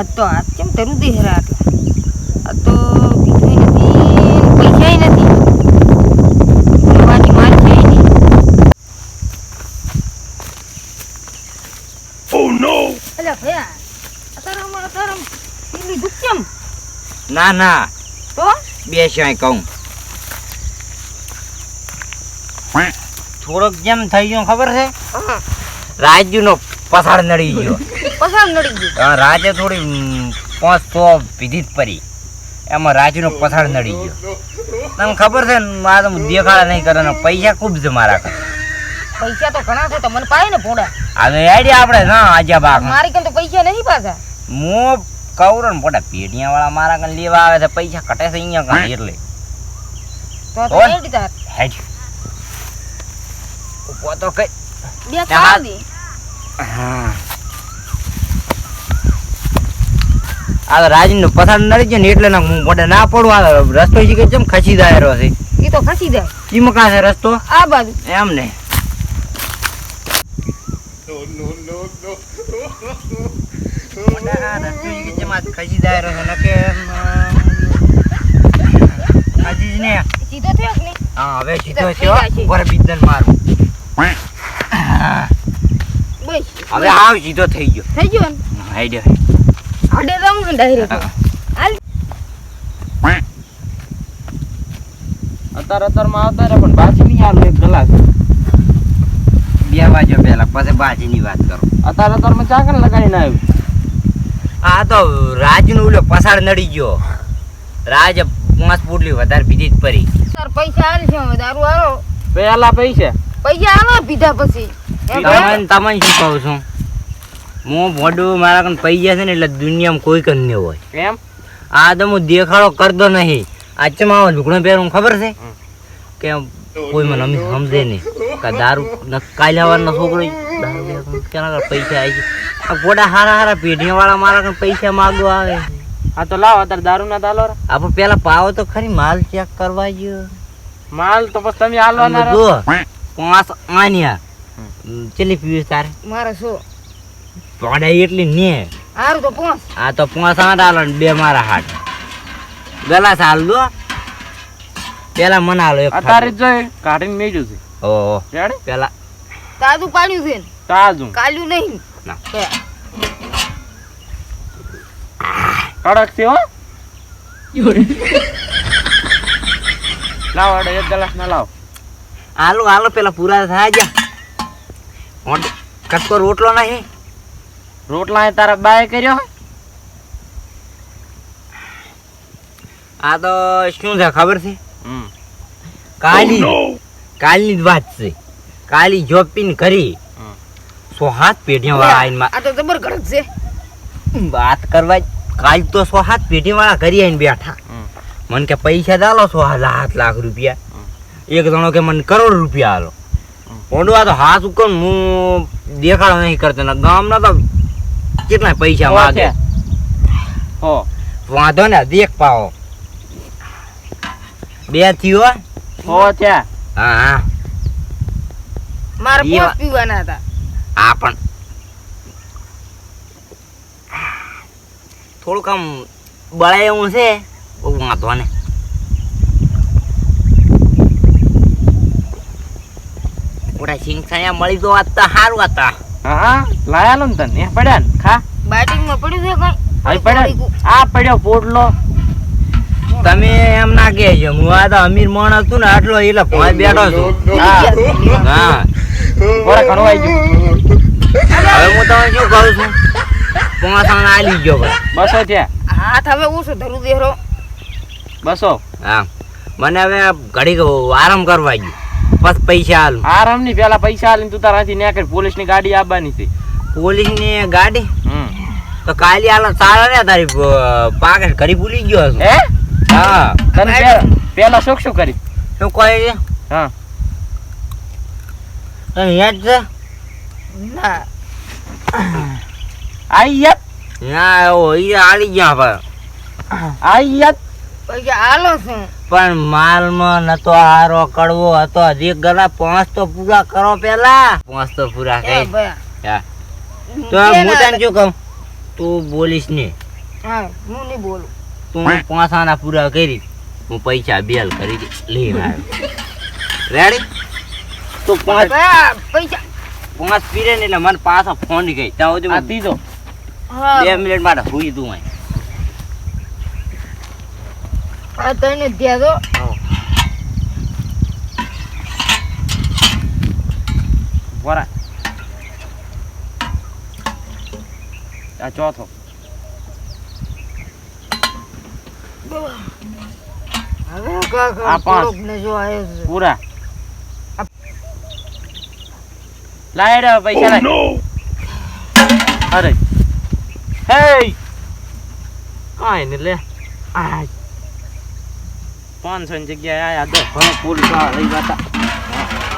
હાથ તો આ કેમ તરું દે હરા આટલા? આ તો પીધુંય નથી પૈસાય નથી. નવાની માલ છે નહીં. અલ્યા ભયા અતારામાં અતારામ પેલી દુઃખ ના ના. તો? બે શાય કહું. થોડોક જેમ થઈ ગયો ખબર છે? રાજ્યનો પસાડ નડી ગયો. પસાર નડી ગયું. રાજે થોડી પાંચ સો પીધી જ એમાં રાજુનો પસાડ નડી ગયો. તમને ખબર છે ને મારે તો દેખાડા નહીં કરવાના પૈસા ખૂબ છે મારા પૈસા તો ઘણા છે તો મને પાય ને પોડા હવે આઈડિયા આપણે ના આજા બાગ. મારી કન તો પૈસા નહીં પાછા. હું કવરો ને પોટા પેઢિયા વાળા મારા કન લેવા આવે છે પૈસા કટે છે અહીંયા કન એટલે. તો તો ઓય. નહીં હેડ. ઊભો તો કઈ. બે હા. હા. આ રાજનો પથાર નડી ગયો ને એટલે ના હું મોઢે ના પડું આ રસ્તો શીખે છે ખસી દાયરો છે? એ તો ખસી જાય. ઈ છે રસ્તો? આ બાજુ. એમ ને. છે ખસી દાયરો છે નકે એમ, અ, ખસી જ ને. સીધો થયો કે નહીં? હા હવે સીધો થયો. ઉપર મારું. હવે આવ સીધો થઈ ગયો. થઈ ગયો ને? આડે રમ ને ડાયરેક્ટ હાલ અત્યારે અત્યારમાં આવતા રહે પણ પાછી નહીં આલું એક કલાક બે વાજો પહેલા પછી બાજીની વાત કરો અત્યારે અત્યારમાં ચાકર લગાડીને આવ્યું આ તો રાજનો ઓલો પસાડ નડી ગયો રાજ પાંચ પુટલી વધારે પીધી જ પરી તાર પૈસા હાલ છે દારૂ હાલો પેલા પૈસા પૈસા હાલો પીધા પછી? તમને તમને શું કહું છું હું મોઢું મારા કન પૈસા છે ને એટલે દુનિયામાં કોઈ કન નહીં હોય. એમ? આ તો હું દેખાડો કરતો નહીં. આ ચમાવો લુગડો પહેરું ખબર છે? કે કોઈ મને અમી સમજે નહીં. કે દારૂ કાલે સવારનો છોકરો દારૂ કન પૈસા આવી આ ગોડા હારા હારા પેઢીયા વાળા મારા કન પૈસા માગવા આવે. હા તો લાવ અત્યારે દારૂ ના દાલો. આપણે પેલા પાવો તો ખરી માલ ચેક કરવા ગયો. માલ તો પછી તમે હાલવાના. જો પાંચ આન્યા ચેલી પીવી તારે? મારે શું? પોડાઈ એટલી ને હારું તો પોસ આ તો પોસ આઠ આલો ને બે મારા હાથ. ગલા સાલ દો. પેલા મને આલો એક અત્યારે જ જોઈ કાઢીને મેજ્યું છે. ઓ પેલા. તાજું પાડ્યું છે તાજું. કાલ્યું નહીં. ના. કડક છે હો. લાવ અડે એક ગ્લાસ ના લાવ. આલો આલો પેલા પૂરા થાય જા કટકો રોટલો નહીં. રોટલા એ તારા બાય કર્યો? આ તો શું છે ખબર છે? કાલી કાલની જ વાત છે. કાલી જોપીન કરી સો હાથ પેઢી વાળા આઈને મા- આ તો જબર છે. વાત કરવા કાલ તો સો હાથ પેઢી વાળા કરી આઈને બેઠા. મને કે પૈસા દાલો સો હાથ લાખ રૂપિયા. એક જણો કે મને કરોડ રૂપિયા આલો. આ તો હાથ ઉપર હું દેખાડો નહીં કરતો ને ગામના તો કેટલા પૈસા હો માગે હો. વાંધો ને દેખ પાવો બે થયો હો? થયા હા હા. મારે પોસ પીવાના હતા. આ પણ થોડુંક આમ બળાય એવું છે બહુ વાંધો ને. ઓડા સિંગ સાયા મળી તો વાત તો સારું હતા. હા લાયા લો ને તને. પડ્યા ને? ખા. બાટિંગમાં પડ્યું છે કઈ હવે પડ્યા આ પડ્યો પોટલો. તમે એમ ના કહેજો. હું આ તો અમીર માણસ છું ને આટલો એટલે ભોંય બેઠો છું. હા. હા. ઘણું આવી ગયું. હવે હું તમને શું કહું છું? પાંચ આના આલી ગયો ભાઈ. બસો છે. હાથ હવે શું ધરું દેરો બસો. હા. મને હવે ઘડીક આરામ કરવા ગયું. બસ પૈસા આલું. આરામની પેલા પૈસા આલીને તું તારાથી નેકર પોલીસની ગાડી આવવાની છે. પોલીસની ગાડી? હમ. તો કાલે આલો સારા ને તારી પાકેટ ઘરી ભૂલી ગયો હશે. હે? હા. તને પેલા શું શું કરી? શું કહે છે? હા. તને યાદ છે? ના. આઈ યાદ? ના ઓ ઈ આલી ગયા ભાઈ આઈ યાદ? હાલો છું. પણ માલમાં નતો હારો કડવો હતો. હજી ગલા પાંચ તો પૂરા કરો પેલા. પાંચ તો પૂરા કઈ. કરી તો હું તને શું કહું? તું બોલીશ ને. હા હું નહીં બોલું. તું પાંચ આના પૂરા કરી હું પૈસા બેલ કરી લઈને આવ્યો. રેડી તો પાંચ પૈસા પાંચ પીરે ને એટલે મને પાછો ફોન ગઈ. ત્યાં સુધી હા. બે મિનિટ માટે હુઈ તું અહીં. આ તને દો વરા આ ચોથો. હવે કાકા આ પાંચ. જો આવ્યો છે. પૂરા. લાય રે પૈસા લાય. અરે. હે. કાંઈ એને લે. આ પાંચસો ની જગ્યાએ આયા દસ ભણે ફૂલ લઈ જતા.